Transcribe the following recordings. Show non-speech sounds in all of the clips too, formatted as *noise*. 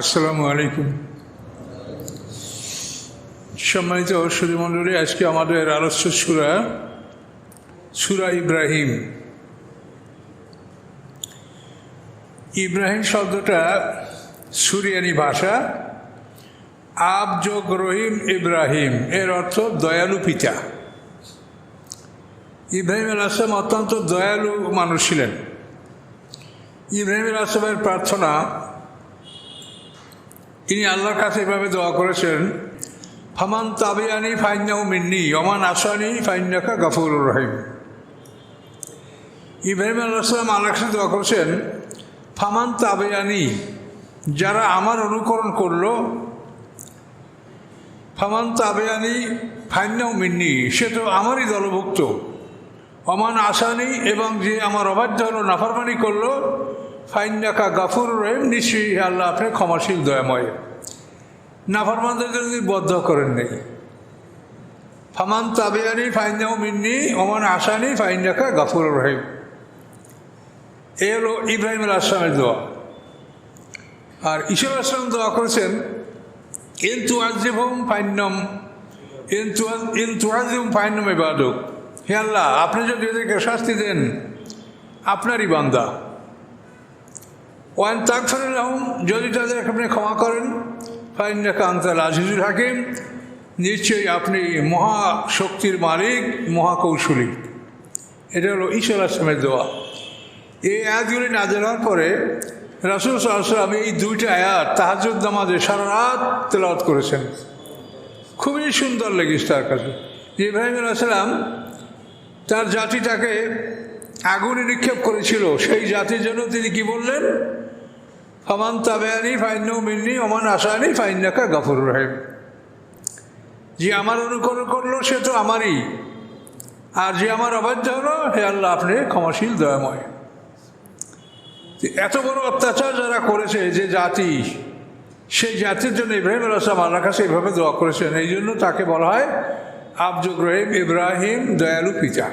আসসালামু আলাইকুম। সম্মানিত সুধীমণ্ডলী আজকে আমাদের আলোচ্য সুরা সুরা ইব্রাহিম। ইব্রাহিম শব্দটা সুরিয়ানি ভাষা, আব যোগ রহিম ইব্রাহিম, এর অর্থ দয়ালু পিতা। ইব্রাহিম আল আসলাম অত্যন্ত দয়ালু মানুষ ছিলেন। ইব্রাহিম আল আসলামের প্রার্থনা তিনি আল্লাহর কাছে এভাবে দোয়া করেছেন, ফামান তাবিয়ানি ফাইনাউ মিন্নি অমান আসানি ফাইনাকা গাফুর রহিম। ইব্রাহিম আল্লাহাম আল্লাহর কাছে দোয়া করেছেন, ফামান তাবিয়ানি যারা আমার অনুকরণ করল, ফামান তাবিয়ানি ফাইনাউ মিন্নি, সে তো আমারই দলভুক্ত। অমান আসানি এবং যে আমার অবাধ্য হলো, নাফারমানি করল ফাইনাকা গাফুর রহিম, নিশ্চয়ই আল্লাহ আপনি ক্ষমাশীল, দয়াময়। নাফরমানদের যদি বদ্ধ করেন নেই। ফামান তাবিয়ানি ফাইনাও মিন্নি অমান আসানি ফাইনাকা গাফুর রহিম। এ হলো ইব্রাহিম আল আসলামের দোয়া। আর ঈশ্বর আসলাম দোয়া করেছেন, ইন তুয়াজিবহম ফাইনম ইন তুয়া ইন তুয়াজিম ফাইনম এবাদক হে আল্লাহ, আপনি যদি এদেরকে শাস্তি দেন, আপনারই বান্দা। ওয়ান তাকফর যদি তাদের আপনি ক্ষমা করেন ফাইনাকা আন্তাল আজিজুল হাকিম, নিশ্চয়ই আপনি মহাশক্তির মালিক মহাকৌশলী এটা হলো ঈশ্বর আসলামের দোয়া। এই আয়াতগুলি নাজের হওয়ার পরে রাসুল সাল্লাম এই দুইটা আয়াত তাহাজুদ সারা রাত তেলাওয়াত করেছেন। খুবই সুন্দর লেগেছে তার কাছে। যে ইব্রাহিম আলাইসালাম তার জাতিটাকে আগুনে নিক্ষেপ করেছিল। সেই জাতির জন্য তিনি কি বললেন? ফমান তাবেয়ানি ফাইন মিন্নি অমান আসানি ফাইনাকা গাফুর রহিম। যে আমার অনুকরণ করল, সে তো আমারই। আর যে আমার অবাধ্য হলো, হে আল্লাহ, আপনি ক্ষমাশীল, দয়াময়। এত বড় অত্যাচার যারা করেছে যে জাতি, সেই জাতির জন্য ইব্রাহিম আলাম আল্লাহ কাছে এইভাবে দোয়া করেছেন। এই জন্য তাকে বলা হয় আবজুগ রহিম ইব্রাহিম দয়ালু পিতা।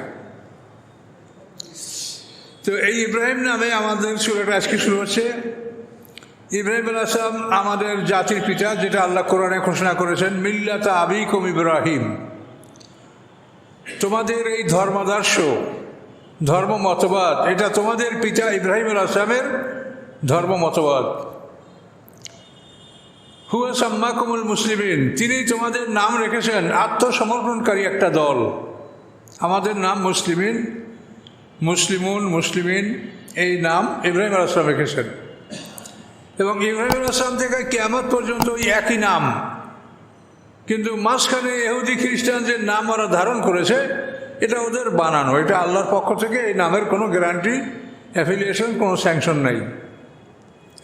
তো এই ইব্রাহিম নামে আমাদের সুরাটা আজকে শুরু হচ্ছে। ইব্রাহিম আসলাম আমাদের জাতির পিতা, যেটা আল্লাহ কোরআনে ঘোষণা করেছেন, মিল্লাতা আবিকুম ইব্রাহিম। তোমাদের এই ধর্মাদর্শ ধর্ম মতবাদ এটা তোমাদের পিতা ইব্রাহিম আসলামের ধর্ম মতবাদ হুয়া সাম্মাকুমুল মুসলিমিন, তিনি তোমাদের নাম রেখেছেন আত্মসমর্পণকারী একটা দল। আমাদের নাম মুসলিমিন, মুসলিমুন, মুসলিমিন, এই নাম ইব্রাহিম আসলাম রেখেছেন। এবং ইব্রাহিম আসলাম থেকে কেয়ামত পর্যন্ত ওই একই নাম। কিন্তু মাঝখানে এহুদি খ্রিস্টান যে নাম ওরা ধারণ করেছে, এটা ওদের বানানো। এটা আল্লাহর পক্ষ থেকে এই নামের কোনো গ্যারান্টি অ্যাফিলিয়েশন কোনো স্যাংশন নেই।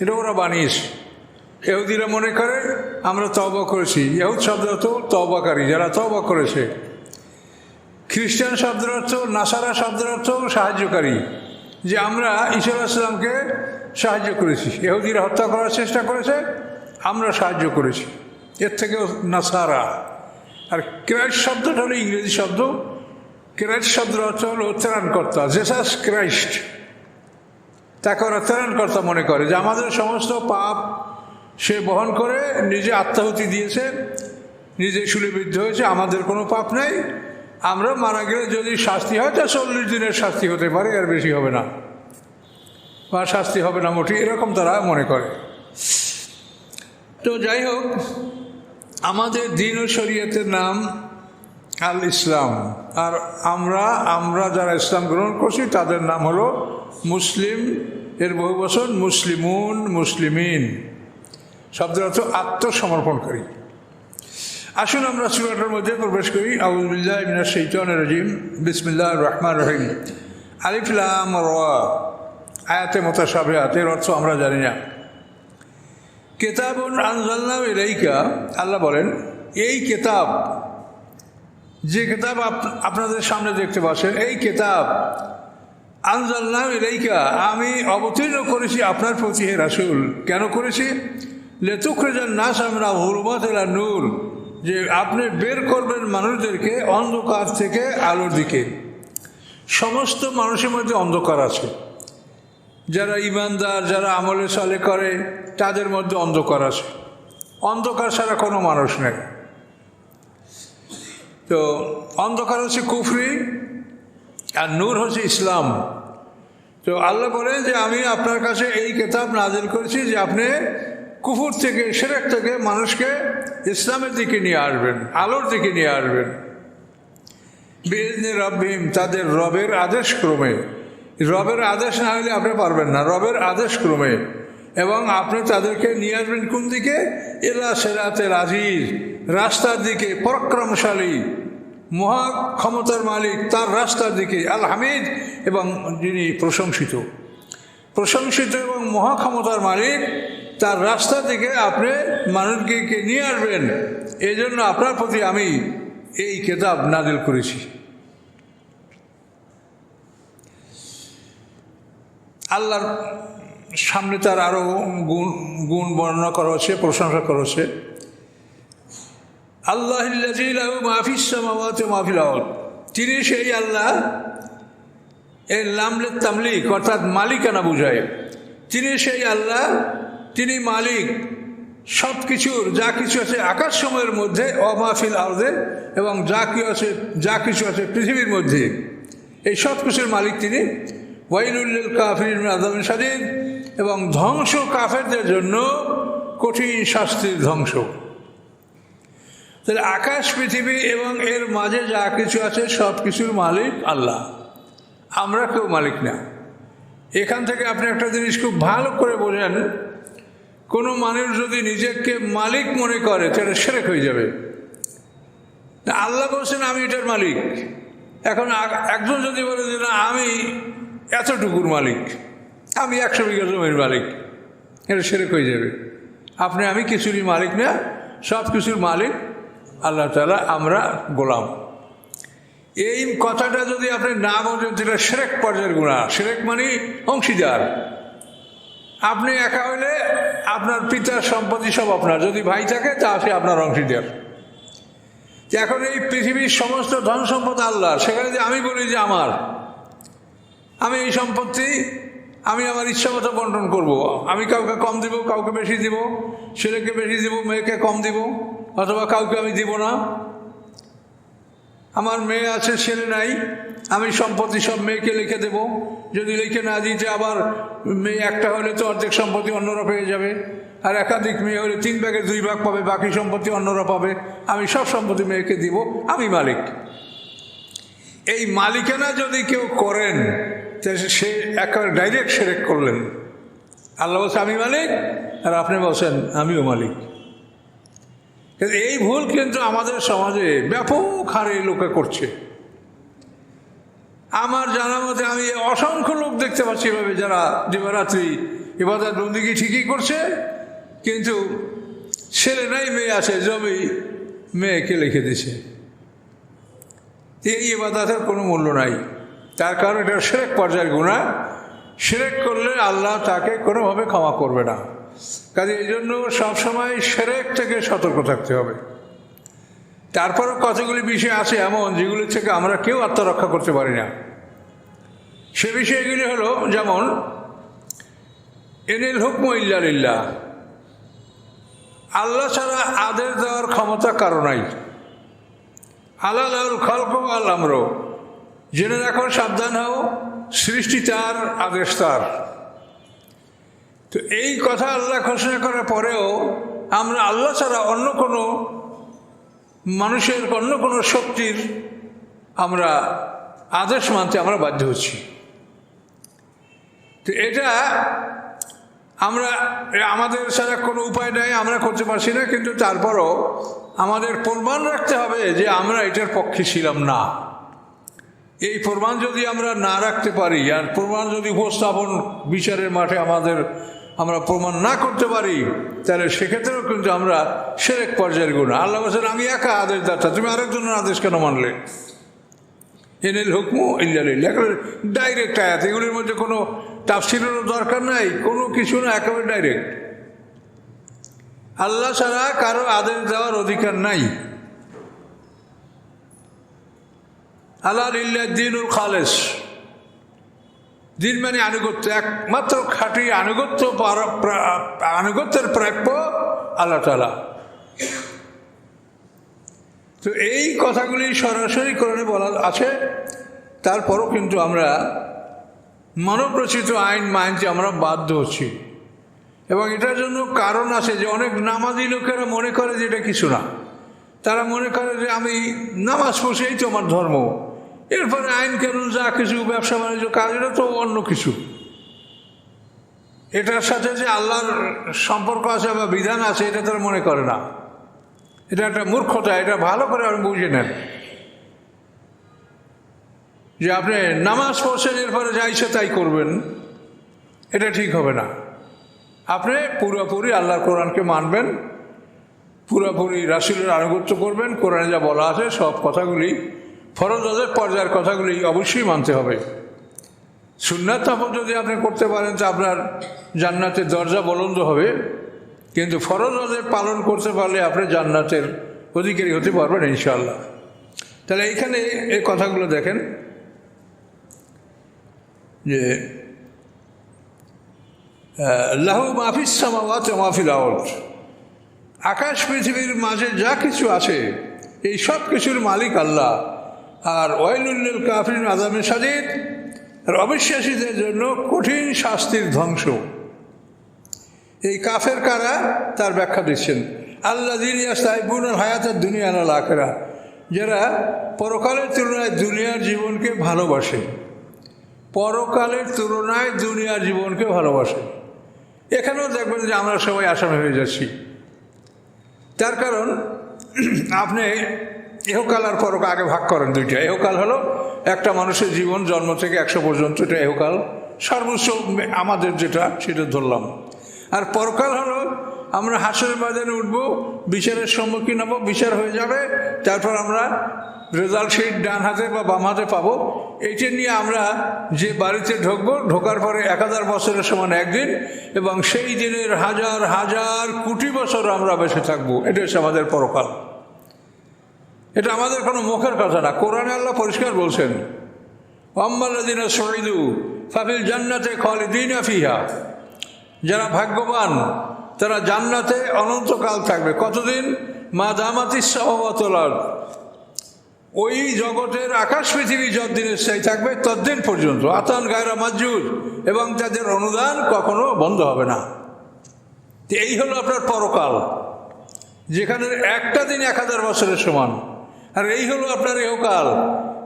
এটা ওরা বানিয়েছে। এহুদিরা মনে করে, আমরা তবা করেছি। এহুদ শব্দ অর্থ তবাকারী যারা তবা করেছে। খ্রিস্টান শব্দের নাসারা শব্দের সাহায্যকারী। যে আমরা ঈশ্বর আসলামকে সাহায্য করেছি। এহুদিরা হত্যা করার চেষ্টা করেছে, আমরা সাহায্য করেছি। এর থেকেও নাসারা। আর ক্রাইস্ট শব্দটা হলো ইংরেজি শব্দ। ক্রাইস্ট শব্দের অর্থ হলো ত্রাণকর্তা জেসাস ক্রাইস্ট। তাকে ওরা মনে করে যে আমাদের সমস্ত পাপ সে বহন করে, নিজে আত্মাহুতি দিয়েছে, নিজে শুলিবিদ্ধ হয়েছে, আমাদের কোনো পাপ নেই। আমরা মারা গেলে যদি শাস্তি হয়, তা চল্লিশ দিনের শাস্তি হতে পারে আর বেশি হবে না। বা শাস্তি হবে না মোটি এরকম তারা মনে করে। তো যাই হোক, আমাদের দিন ও শরীয়তের নাম আল ইসলাম। আর আমরা আমরা যারা ইসলাম গ্রহণ করছি, তাদের নাম হলো মুসলিম। এর বহু বছর মুসলিমুন, মুসলিমিন। শব্দের অর্থ আত্মসমর্পণকারী। আসুন আমরা সুরাটার মধ্যে প্রবেশ করি। আবুল্লাহ ইমিনা সৈতন রাজিম। বিসমিল্লাহ রহমান রহিম। আলিফলাম রোয়া আয়াতে মোতাসাবেহাত এর অর্থ আমরা জানি না। কেতাবুন আনজাল্লাহ ইলাইকা। আল্লাহ বলেন, এই কেতাব, যে কেতাব আপনাদের সামনে দেখতে পাচ্ছেন, এই কেতাব আনজাল্লাহ ইলাইকা, আমি অবতীর্ণ করেছি আপনার প্রতি হে রাসুল। কেন করেছি? লেতুক লেতুখরেজান নাস আমরা হুরমাত নূর। যে আপনি বের করবেন মানুষদেরকে অন্ধকার থেকে আলোর দিকে। সমস্ত মানুষের মধ্যে অন্ধকার আছে। যারা ইমানদার, যারা আমলে চলে করে, তাদের মধ্যে অন্ধকার আছে। অন্ধকার ছাড়া কোনো মানুষ নেই। তো অন্ধকার হচ্ছে কুফরি আর নূর হচ্ছে ইসলাম। তো আল্লাহ বলেন যে আমি আপনার কাছে এই কেতাব নাজিল করেছি যে আপনি কুফুর থেকে, সেরেক থেকে মানুষকে ইসলামের দিকে নিয়ে আসবেন, আলোর দিকে নিয়ে আসবেন। বিজনে রব্বিম তাদের রবের আদেশ ক্রমে, রবের আদেশ না হলে আপনি পারবেন না, রবের আদেশ ক্রমে। এবং আপনি তাদেরকে নিয়ে আসবেন কোন দিকে? এলা সেরাতে আজিজ, রাস্তার দিকে, পরাক্রমশালী, মহা ক্ষমতার মালিক, তার রাস্তার দিকে, আল হামিদ এবং যিনি প্রশংসিত। প্রশংসিত এবং মহা ক্ষমতার মালিক তার রাস্তা থেকে আপনি মানুষকে নিয়ে আসবেন। এই জন্য আপনার প্রতি আমি এই কেতাব নাজিল করেছি। আল্লাহর সামনে তার আরও গুণ গুণ বর্ণনা করা হচ্ছে, প্রশংসা করা হচ্ছে। আল্লাহ মাহফিল তিনি সেই আল্লাহ এই লামলে তামলিক, অর্থাৎ মালিকানা বুঝায়। তিনি সেই আল্লাহ তিনি মালিক। সব কিছুর যা কিছু আছে আকাশ সময়ের মধ্যে অমাফিল আওদে এবং যা কি আছে, যা কিছু আছে পৃথিবীর মধ্যে। এই সব কিছুর মালিক তিনি। ওয়াইনুল্লিল কাফির আদম সাদিদ এবং ধ্বংস কাফেরদের জন্য কঠিন শাস্তির ধ্বংস। তাহলে আকাশ, পৃথিবী এবং এর মাঝে যা কিছু আছে সব কিছুর মালিক আল্লাহ। আমরা কেউ মালিক না। এখান থেকে আপনি একটা জিনিস খুব ভালো করে বোঝেন। কোনো মানুষ যদি নিজেকে মালিক মনে করে, তাহলে সেরেক হয়ে যাবে। আল্লাহ বলছেন, আমি এটার মালিক। এখন একজন যদি বলে যে, না, আমি এতটুকুর মালিক, আমি একশো বিঘা জমির মালিক এটা সেরেক হয়ে যাবে। আপনি আমি কিছুরই মালিক না, সব কিছুর মালিক আল্লাহ তালা আমরা গোলাম। এই কথাটা যদি আপনি না বোঝেন সেটা সেরেক পর্যায়ের গুণা সেরেক মানে অংশীদার। আপনি একা হইলে আপনার পিতার সম্পত্তি সব আপনার। যদি ভাই থাকে, তা সে আপনার অংশীদার। এখন এই পৃথিবীর সমস্ত ধন সম্পদ আল্লাহ সেখানে যে আমি বলি যে আমার। আমি এই সম্পত্তি, আমি আমার ইচ্ছা মতো বন্টন করব। আমি কাউকে কম দিব, কাউকে বেশি দিব, ছেলেকে বেশি দিব, মেয়েকে কম দিব, অথবা কাউকে আমি দিব না। আমার মেয়ে আছে, ছেলে নাই, আমি সম্পত্তি সব মেয়েকে লিখে দেব। যদি লিখে না দিতে আবার মেয়ে একটা হলে তো অর্ধেক সম্পত্তি অন্যরা পেয়ে যাবে। আর একাধিক মেয়ে হলে তিন ভাগের দুই ভাগ পাবে, বাকি সম্পত্তি অন্যরা পাবে। আমি সব সম্পত্তি মেয়েকে দিব, আমি মালিক। এই মালিকানা যদি কেউ করেন সে একেবারে ডাইরেক্ট সেরেক করলেন। আল্লাহ বলছে, আমি মালিক? আর আপনি বলছেন, আমিও মালিক। কিন্তু এই ভুল কিন্তু আমাদের সমাজে ব্যাপক হারে লোকে করছে। আমার জানা মতে আমি অসংখ্য লোক দেখতে পাচ্ছি এভাবে যারা দিবারাত্রি এবার বন্দিগি ঠিকই করছে, কিন্তু ছেলে নাই, মেয়ে আছে, জমি মেয়েকে লিখে দিছে। এই ইবাদতের কোনো মূল্য নাই। তার কারণ এটা সেরেক পর্যায়ের গুণা সেরেক করলে আল্লাহ তাকে কোনোভাবে ক্ষমা করবে না। কাজে এই জন্য সবসময় সেরেক থেকে সতর্ক থাকতে হবে। তারপরও কতগুলি বিষয় আছে এমন যেগুলি থেকে আমরা কেউ আত্মরক্ষা করতে পারি না। সে বিষয়গুলি হলো, যেমন, এনিল হুকম ইল্লালিল্লাহ আল্লাহ ছাড়া আদেশ দেওয়ার ক্ষমতা কারও নাই। আল্লাহ খল্প আল্লামরো জেনে রাখো, সাবধান হও, সৃষ্টি তার, আদেশ তার। তো এই কথা আল্লাহ ঘোষণা করার পরেও আমরা আল্লাহ ছাড়া অন্য কোনো মানুষের, অন্য কোনো শক্তির আমরা আদেশ মানতে আমরা বাধ্য হচ্ছি। তো এটা আমরা আমাদের ছাড়া কোনো উপায় নেই, আমরা করতে পারছি না, কিন্তু তারপরও আমাদের প্রমাণ রাখতে হবে যে আমরা এটার পক্ষে ছিলাম না। এই প্রমাণ যদি আমরা না রাখতে পারি, আর প্রমাণ যদি উপস্থাপন বিচারের মাঠে আমাদের আমরা প্রমাণ না করতে পারি, তাহলে সেক্ষেত্রেও কিন্তু আমরা সেরেক পর্যায়ের গুণ। আল্লাহ বলছেন, আমি একা আদেশ দাতা, তুমি আরেকজনের আদেশ কেন মানলে? এনেল হুকমু ইল্লালিল্লাহ ডাইরেক্ট আয়াত। এগুলির মধ্যে কোনো তাফসিলেরও দরকার নাই, কোনো কিছু না, একেবারে ডাইরেক্ট আল্লাহ ছাড়া কারও আদেশ দেওয়ার অধিকার নাই। আল্লাহ দিনুল খালেস। দিন মানে আনুগত্য, একমাত্র খাঁটি আনুগত্য আনুগত্যের প্রাপ্য আল্লাহ তালা তো এই কথাগুলি সরাসরি কোরআনে বলা আছে। তারপরও কিন্তু আমরা মানবরচিত আইন মানতে আমরা বাধ্য হচ্ছি। এবং এটার জন্য কারণ আছে যে অনেক নামাজি লোকেরা মনে করে যে এটা কিছু না। তারা মনে করে যে আমি নামাজ পড়ছি, এই তো আমার ধর্ম। এরপরে আইন কানুন যা কিছু, ব্যবসা বাণিজ্য, কাজ, এটা তো অন্য কিছু। এটার সাথে যে আল্লাহর সম্পর্ক আছে বা বিধান আছে, এটা তারা মনে করে না। এটা একটা মূর্খতা, এটা ভালো করে আপনি বুঝে নেন। যে আপনি নামাজ পড়ছেন, এরপরে যা ইচ্ছে তাই করবেন, এটা ঠিক হবে না। আপনি পুরোপুরি আল্লাহর কোরআনকে মানবেন, পুরোপুরি রাসুলের আনুগত্য করবেন, কোরআনে যা বলা আছে, সব কথাগুলি ফরজাদের পর্যায়ের কথাগুলি অবশ্যই মানতে হবে। সুন্নাত তাপন যদি আপনি করতে পারেন, তো আপনার জান্নাতের দরজা বলন্দ হবে। কিন্তু ফরজাদের পালন করতে পারলে আপনি জান্নাতের অধিকারী হতে পারবেন ইনশাআল্লাহ। তাহলে এইখানে এই কথাগুলো দেখেন যে লাহু মাহফিস সামাওয়াত মাহফিল আউট আকাশ, পৃথিবীর মাঝে যা কিছু আছে, এই সব কিছুর মালিক আল্লাহ। আর ওয়াইলুল্লিল কাফরিন আজামের সাজিদ, আর অবিশ্বাসীদের জন্য কঠিন শাস্তির ধ্বংস। এই কাফের কারা? তার ব্যাখ্যা দিচ্ছেন। আল্লাহ দিন সাহেবুন হায়াতের দুনিয়া আল আখেরা যারা পরকালের তুলনায় দুনিয়ার জীবনকে ভালোবাসে। পরকালের তুলনায় দুনিয়ার জীবনকে ভালোবাসে। এখানেও দেখবেন যে আমরা সবাই আসামি হয়ে যাচ্ছি। তার কারণ, *clears throat* আপনি এহকাল আর পরক আগে ভাগ করেন দুইটা। এহকাল হলো একটা মানুষের জীবন, জন্ম থেকে একশো পর্যন্ত এটা এহকাল সর্বোচ্চ আমাদের যেটা, সেটা ধরলাম। আর পরকাল হলো আমরা হাসের বাজারে উঠবো, বিচারের সম্মুখীন হব, বিচার হয়ে যাবে, তারপর আমরা রেজাল্ট শিট ডান হাতে বা বাম হাতে পাবো। এইটা নিয়ে আমরা যে বাড়িতে ঢুকবো, ঢোকার পরে এক হাজার বছরের সমান একদিন, এবং সেই দিনের হাজার হাজার কোটি বছর আমরা বেঁচে থাকব। এটা হচ্ছে আমাদের পরকাল। এটা আমাদের কোনো মুখের কথা না। কোরআনে আল্লাহ পরিষ্কার বলছেন ফাবিল জান্নাতে খালিদিন ফিহা। যারা ভাগ্যবান, তারা জান্নাতে অনন্তকাল থাকবে। কতদিন? মা দামাতি সহবতলার ওই জগতের আকাশ পৃথিবী যতদিনের স্থায়ী থাকবে, ততদিন পর্যন্ত। আতান গায়রা মাজুর। এবং তাদের অনুদান কখনো বন্ধ হবে না। এই হলো আপনার পরকাল, যেখানে একটা দিন এক হাজার বছরের সমান। আর এই হলো আপনার এহকাল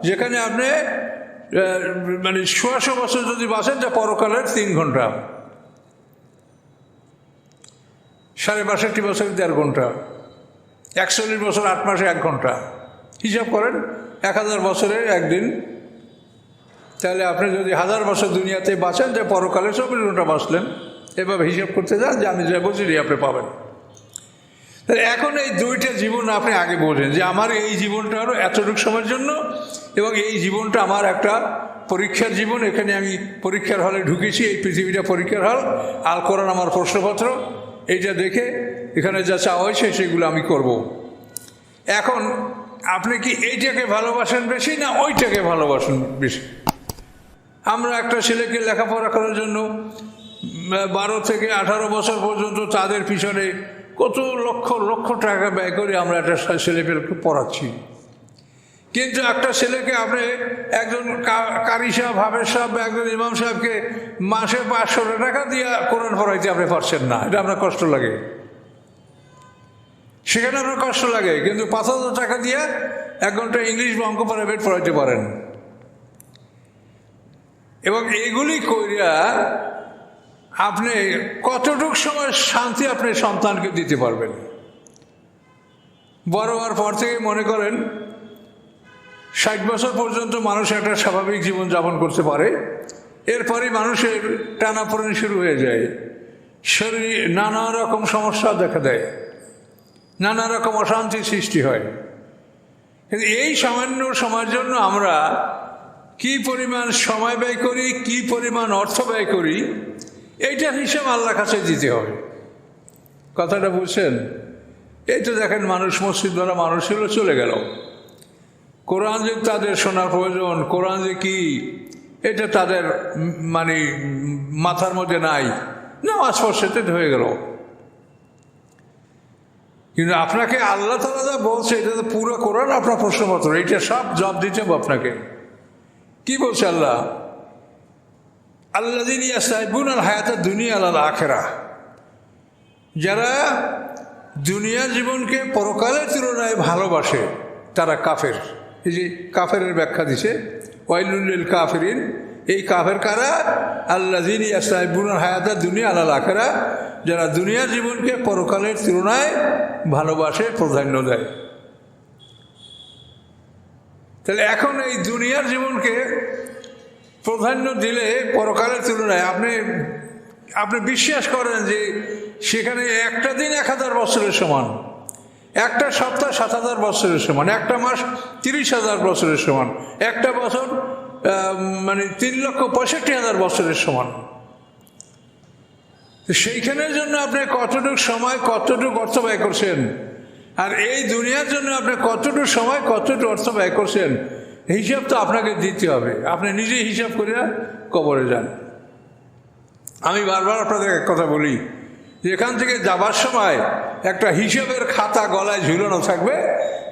যেখানে আপনি মানে সোয়াশো বছর যদি বাঁচেন, যা পরকালের তিন ঘণ্টা। সাড়ে বাষট্টি বছর দেড় ঘণ্টা। একচল্লিশ বছর আট মাসে এক ঘণ্টা। হিসাব করেন, এক হাজার বছরে একদিন। তাহলে আপনি যদি হাজার বছর দুনিয়াতে বাঁচেন, যে পরকালে চব্বিশ ঘণ্টা বাঁচলেন, এভাবে হিসাব করতে যান যে আমি যা বুঝিনি আপনি পাবেন। এখন এই দুইটা জীবন আপনি আগে বোঝেন যে আমার এই জীবনটা হলো এতটুকু সময়ের জন্য এবং এই জীবনটা আমার একটা পরীক্ষার জীবন। এখানে আমি পরীক্ষার হলে ঢুকেছি, এই পৃথিবীটা পরীক্ষার হল। আল কোরআন আমার প্রশ্নপত্র, এইটা দেখে এখানে যা চাওয়া হয়েছে সেগুলো আমি করব। এখন আপনি কি এইটাকে ভালোবাসেন বেশি না ওইটাকে ভালোবাসেন বেশি? আমরা একটা ছেলেকে লেখাপড়া করার জন্য বারো থেকে আঠারো বছর পর্যন্ত তাদের পিছনে কত লক্ষ লক্ষ টাকা ব্যয় করে আমরা একটা ছেলেপেলেকে পড়াচ্ছি। কিন্তু একটা ছেলেকে আপনি একজন কারি সাহেব, হাফেজ সাহেব বা একজন ইমাম সাহেবকে মাসে পাঁচশো টাকা দিয়ে কোরআন পড়াইতে আপনি পারছেন না। এটা আপনার কষ্ট লাগে। সেখানে আপনার কষ্ট লাগে, কিন্তু পাঁচ হাজার টাকা দিয়ে এক ঘণ্টা ইংলিশ বা অঙ্ক প্রাইভেট পড়াইতে পারেন। এবং এগুলি কইরা আপনি কতটুক সময় শান্তি আপনি সন্তানকে দিতে পারবেন? বড় হওয়ার পর থেকে মনে করেন, ষাট বছর পর্যন্ত মানুষ একটা স্বাভাবিক জীবন যাপন করতে পারে এরপরে মানুষের টানাপোড়েন শুরু হয়ে যায়। শরীর নানা রকম সমস্যা দেখা দেয়, নানা রকম অশান্তির সৃষ্টি হয়। কিন্তু এই সামান্য সময়ের জন্য আমরা কি পরিমাণ সময় ব্যয় করি, কি পরিমাণ অর্থ ব্যয় করি এইটার হিসাব আল্লাহর কাছে দিতে হবে। কথাটা বুঝছেন? এই তো দেখেন, মানুষ মসজিদ দ্বারা মানুষ ছিল চলে গেল। কোরআন যে তাদের শোনার প্রয়োজন, কোরআন যে কি, এটা তাদের মানে মাথার মধ্যে নাই। নামাজ পড়ছে হয়ে গেল। কিন্তু আপনাকে আল্লাহ তালা যা বলছে, এটা তো পুরো কোরআন আপনার প্রশ্নপত্র, এটা সব জব দিতে হবে আপনাকে। কি বলছে আল্লাহ? আল্লাহ দিন ইয়াসাইবুন আল হায়াতের দুনিয়া আল্লাহ আখেরা। যারা দুনিয়ার জীবনকে পরকালের তুলনায় ভালোবাসে, তারা কাফের। এই যে কাফের ব্যাখ্যা দিছে, ওয়াইলুল কাফেরিন। এই কাফের কারা? আল্লাহ দিন ইয়াসাইবুন আল হায়াতের দুনিয়া আল্লাহ আখেরা। যারা দুনিয়ার জীবনকে পরকালের তুলনায় ভালোবাসে, প্রাধান্য দেয়। তাহলে এখন এই দুনিয়ার জীবনকে প্রাধান্য দিলে পরকালের তুলনায় আপনি আপনি বিশ্বাস করেন যে সেখানে একটা দিন এক হাজার বছরের সমান। একটা সপ্তাহ সাত হাজার বছরের সমান। একটা মাস তিরিশ হাজার বছরের সমান। একটা বছর মানে তিন লক্ষ পঁয়ষট্টি হাজার বছরের সমান। সেইখানের জন্য আপনি কতটুকু সময়, কতটুকু অর্থ ব্যয় করছেন? আর এই দুনিয়ার জন্য আপনি কতটুকু সময়, কতটুকু অর্থ ব্যয় করছেন? হিসাব তো আপনাকে দিতে হবে। আপনি নিজে হিসাব করে কবরে যান। আমি বারবার আপনাদের এক কথা বলি, যে এখান থেকে যাবার সময় একটা হিসাবের খাতা গলায় ঝুলানো থাকবে,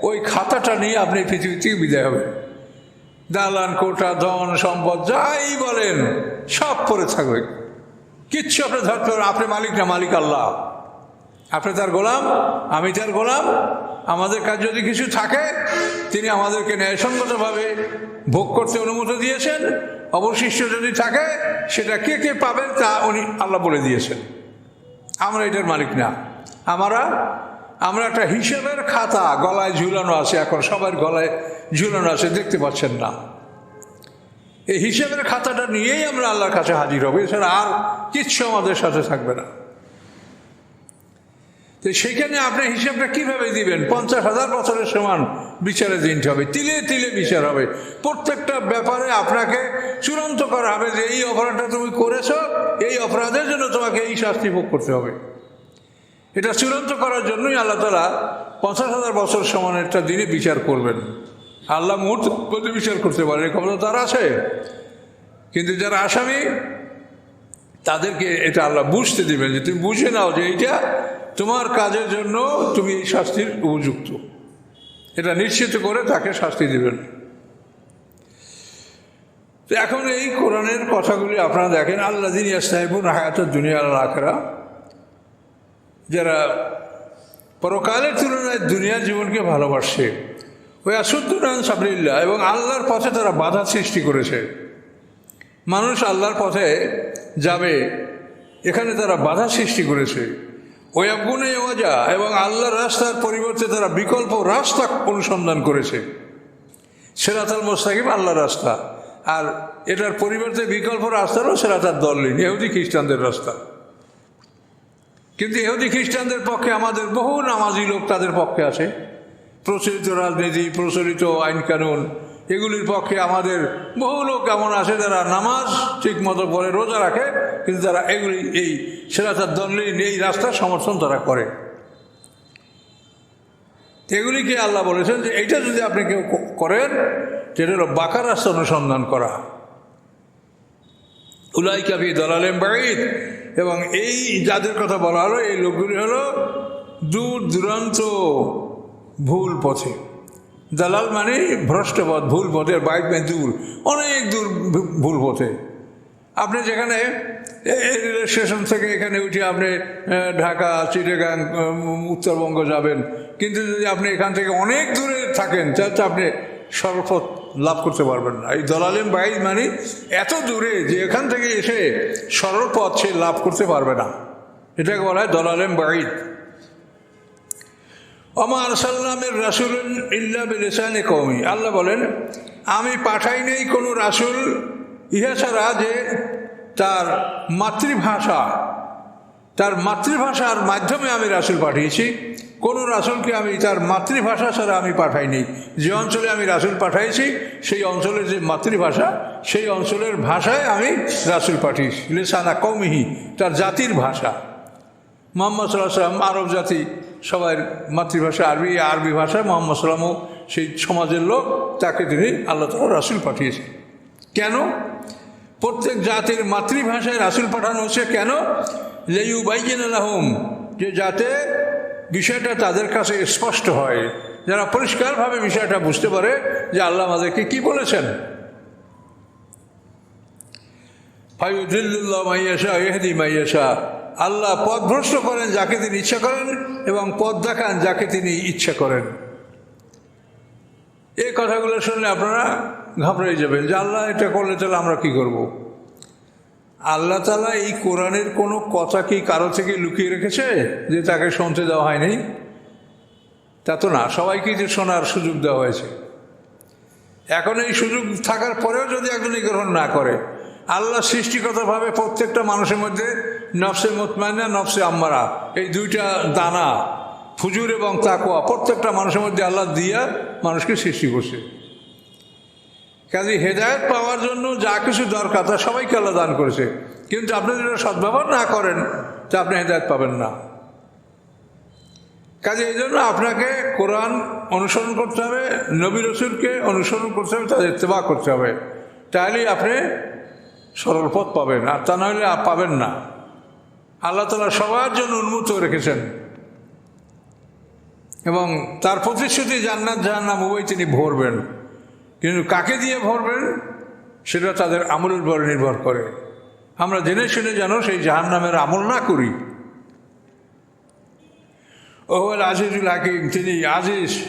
ওই খাতাটা নিয়ে আপনি পৃথিবী থেকে বিদায় হবে দালান, কোটা, ধন, সম্পদ, যাই বলেন, সব পরে থাকবে। কিচ্ছু আপনি ধরতে পারবেন আপনি মালিক না, মালিক আল্লাহ। আপনি তার গোলাম, আমি তার গোলাম। আমাদের কাজ যদি কিছু থাকে, তিনি আমাদেরকে ন্যায়সঙ্গতভাবে ভোগ করতে অনুমতি দিয়েছেন। অবশিষ্ট যদি থাকে, সেটা কে কে পাবেন তা উনি আল্লাহ বলে দিয়েছেন। আমরা এটার মালিক না। আমরা আমরা একটা হিসেবের খাতা গলায় ঝুলানো আছে, এখন সবার গলায় ঝুলানো আছে, দেখতে পাচ্ছেন না। এই হিসেবের খাতাটা নিয়েই আমরা আল্লাহর কাছে হাজির হব, এছাড়া আর কিচ্ছু আমাদের সাথে থাকবে না। তো সেখানে আপনি হিসাবটা কীভাবে দিবেন? পঞ্চাশ হাজার বছরের সমান বিচারে দিনতে হবে। তিলে তিলে বিচার হবে। প্রত্যেকটা ব্যাপারে আপনাকে চূড়ান্ত করা হবে যে এই অপরাধটা তুমি করেছ, এই অপরাধের জন্য তোমাকে এই শাস্তি ভোগ করতে হবে। এটা চূড়ান্ত করার জন্যই আল্লাহ তালা পঞ্চাশ হাজার বছর সমান একটা দিনে বিচার করবেন। আল্লাহ মুহূর্ত প্রতি বিচার করতে পারে এই ক্ষমতা তার আছে। কিন্তু যারা আসামি, তাদেরকে এটা আল্লাহ বুঝতে দিবেন যে তুমি বুঝে নাও যে এইটা তোমার কাজের জন্য তুমি এই শাস্তির উপযুক্ত। এটা নিশ্চিত করে তাকে শাস্তি দিবেন। এখন এই কোরআনের কথাগুলি আপনারা দেখেন আল্লাহ দিন ইয়াস্তাহিবুন হায়াত দুনিয়া আল্লাহ যারা পরকালের তুলনায় দুনিয়ার জীবনকে ভালোবাসে। ওই আসুদ্দুরান সাবরিল্লা এবং আল্লাহর পথে তারা বাধা সৃষ্টি করেছে। মানুষ আল্লাহর পথে যাবে, এখানে তারা বাধা সৃষ্টি করেছে। আগুনে ওয়াজা, এবং আল্লাহর রাস্তার পরিবর্তে তারা বিকল্প রাস্তা অনুসন্ধান করেছে। সেরাতাল মোস্তাকিম আল্লাহর রাস্তা। আর এটার পরিবর্তে বিকল্প রাস্তারও সেরাতার দললিন এহুদি খ্রিস্টানদের রাস্তা। কিন্তু এহুদি খ্রিস্টানদের পক্ষে আমাদের বহু নামাজি লোক তাদের পক্ষে আছে। প্রচলিত রাজনীতি, প্রচলিত আইন কানুন এগুলির পক্ষে আমাদের বহু লোক এমন আছে যারা নামাজ ঠিক মতো পড়ে, রোজা রাখে কিন্তু তারা এগুলি, এই সেরাতার দলিন এই রাস্তার সমর্থন তারা করে। এগুলিকে আল্লাহ বলেছেন যে এইটা যদি আপনি কেউ করেন সেটা হলো বাঁকা রাস্তা অনুসন্ধান করা। উলাই কাবি দলালেম বাড়ির এবং এই যাদের কথা বলা হলো, এই লোকগুলি হলো দূর দূরান্ত ভুল পথে। দালাল মানে ভ্রষ্ট পথ ভুল পথের বাইক মানে দূর, অনেক দূর ভুল পথে। আপনি যেখানে স্টেশন থেকে এখানে উঠে আপনি ঢাকা, চিটাগাং উত্তরবঙ্গ যাবেন। কিন্তু যদি আপনি এখান থেকে অনেক দূরে থাকেন, তাহলে আপনি সর্বপথ লাভ করতে পারবেন না। এই দলালিম বাইক মানে এত দূরে যে এখান থেকে এসে সরল সে লাভ করতে পারবে না। এটাকে বলা হয় দলালেম বাইদ অমা আরসাল্লামের রাসুল ইল্লা বিলিসানে কৌমি আল্লাহ বলেন, আমি পাঠাই নেই কোনো রাসুল ইহা ছাড়া যে তার মাতৃভাষা, তার মাতৃভাষার মাধ্যমে আমি রাসুল পাঠিয়েছি। কোনো রাসুলকে আমি, তার মাতৃভাষা ছাড়া আমি পাঠাইনি। যে অঞ্চলে আমি রাসুল পাঠাইছি, সেই অঞ্চলের যে মাতৃভাষা, সেই অঞ্চলের ভাষায় আমি রাসুল পাঠিয়েছি। লেসানা কৌমিহি তার জাতির ভাষা। মোহাম্মদ সাল্লাহ সাল্লাম আরব জাতি সবাই মাতৃভাষা আরবি আরবি ভাষায় মোহাম্মদ সাল্লামও সেই সমাজের লোক, তাকে তিনি আল্লাহ তালা রাসুল পাঠিয়েছেন। কেন? প্রত্যেক জাতির মাতৃভাষায় রাসুল পাঠানো হচ্ছে কেন? লেইউ বাইজেন আলহম যে যাতে বিষয়টা তাদের কাছে স্পষ্ট হয়, যারা পরিষ্কারভাবে বিষয়টা বুঝতে পারে যে আল্লাহ আমাদেরকে কি বলেছেন। ফাইউদ্দিল্লাহ মাইয়াশা এহদি মাইয়াশা, আল্লাহ পথভ্রষ্ট করেন যাকে তিনি ইচ্ছা করেন এবং পথ দেখান যাকে তিনি ইচ্ছা করেন। এই কথাগুলো শুনলে আপনারা ঘাবড়ে যাবেন যে, আল্লাহ এটা করলে তাহলে আমরা কি করব। আল্লাহ তালা এই কোরআনের কোনো কথা কি কারও থেকে লুকিয়ে রেখেছে যে তাকে শুনতে দেওয়া হয়নি? তা তো না সবাইকে যে শোনার সুযোগ দেওয়া হয়েছে। এখন এই সুযোগ থাকার পরেও যদি একজন এই গ্রহণ না করে, আল্লাহ সৃষ্টিগতভাবে প্রত্যেকটা মানুষের মধ্যে নফসে মুতমাইনা, নফসে আম্মারা, এই দুইটা দানা, ফুজুর এবং তাকোয়া প্রত্যেকটা মানুষের মধ্যে আল্লাহ দিয়া মানুষকে সৃষ্টি করছে। কাজে হেদায়ত পাওয়ার জন্য যা কিছু দরকার, তা সবাইকে আল্লাহ দান করেছে। কিন্তু আপনি যদি সদ্ব্যবহার না করেন, তা আপনি হেদায়ত পাবেন না। কাজে এই জন্য আপনাকে কোরআন অনুসরণ করতে হবে, নবী রসুলকে অনুসরণ করতে হবে, তাদের ইত্তেবা করতে হবে। তাহলেই আপনি সরল পথ পাবেন, আর তা নাহলে পাবেন না। আল্লাহ তালা সবার জন্য উন্মুক্ত রেখেছেন। এবং তার প্রতিশ্রুতি জান্নাত জাহান্নাম উভয় তিনি ভরবেন। কিন্তু কাকে দিয়ে ভরবেন সেটা তাদের আমলের উপর নির্ভর করে। আমরা জেনে শুনে যেন সেই জাহান নামের আমল না করি। ওহল আজিজুল হাকিম, তিনি আজিজ।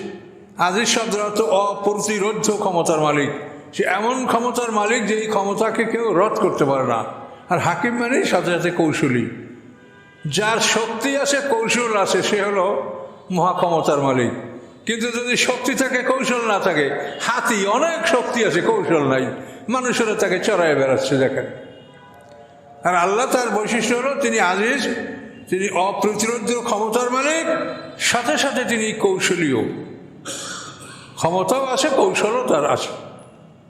আজিজ শব্দ অর্থ অপ্রতিরোধ্য ক্ষমতার মালিক। সে এমন ক্ষমতার মালিক যে এই ক্ষমতাকে কেউ রদ করতে পারে না। আর হাকিম মানেই সাথে সাথে কৌশলী। যার শক্তি আছে, কৌশল আছে, সে হলো মহাক্ষমতার মালিক। কিন্তু যদি শক্তি থাকে, কৌশল না থাকে, হাতি, অনেক শক্তি আছে, কৌশল নাই। মানুষেরা তাকে চড়াই বেড়াচ্ছে, দেখেন। আর আল্লাহ তার বৈশিষ্ট্য হলো, তিনি আজিজ, তিনি অপ্রতিরোধ্য ক্ষমতার মালিক, সাথে সাথে তিনি কৌশলীয়। ক্ষমতাও আছে, কৌশলও তার আছে।